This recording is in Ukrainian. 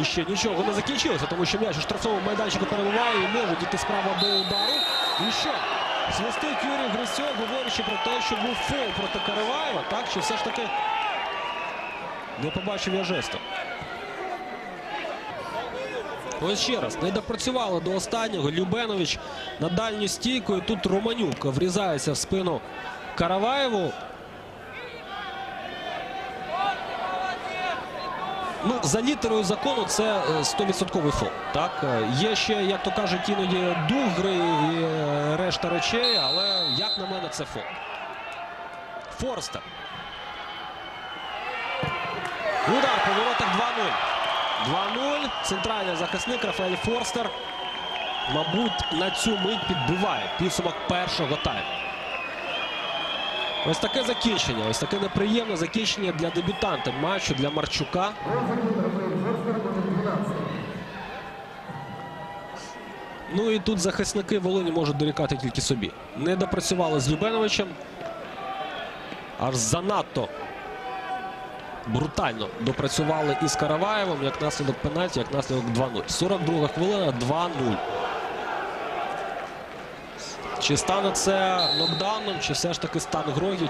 І ще нічого не закінчилося, тому що м'яч у штрафному майданчику перебуває і може дійти справа до удару. І що? Свистить Юрій Грисьов, говорячи про те, що був фол проти Караваєва, так? Чи все ж таки не побачив я жесту. Ось ще раз, не допрацювали до останнього. Любенович на дальню стійку. І тут Романюк врізається в спину Караваєву. Ну, за літерою закону це е, 100% фол. Так? Е, Є ще, як то кажуть, іноді дух гри і е, решта речей, але як на мене, це фол. Форстер. Удар по воротах 2-0. 2-0. Центральний захисник Рафаель Форстер. Мабуть, на цю мить підбиває підсумок першого тайму. Ось таке закінчення. Ось таке неприємне закінчення для дебютанта матчу для Марчука. Ну і тут захисники Волині можуть дорікати тільки собі. Не допрацювали з Любеновичем. Аж занадто брутально допрацювали із Караваєвим, як наслідок пенальті, як наслідок 2-0. 42 хвилина, 2-0. Чи стане це нокдауном, чи все ж таки стан грою?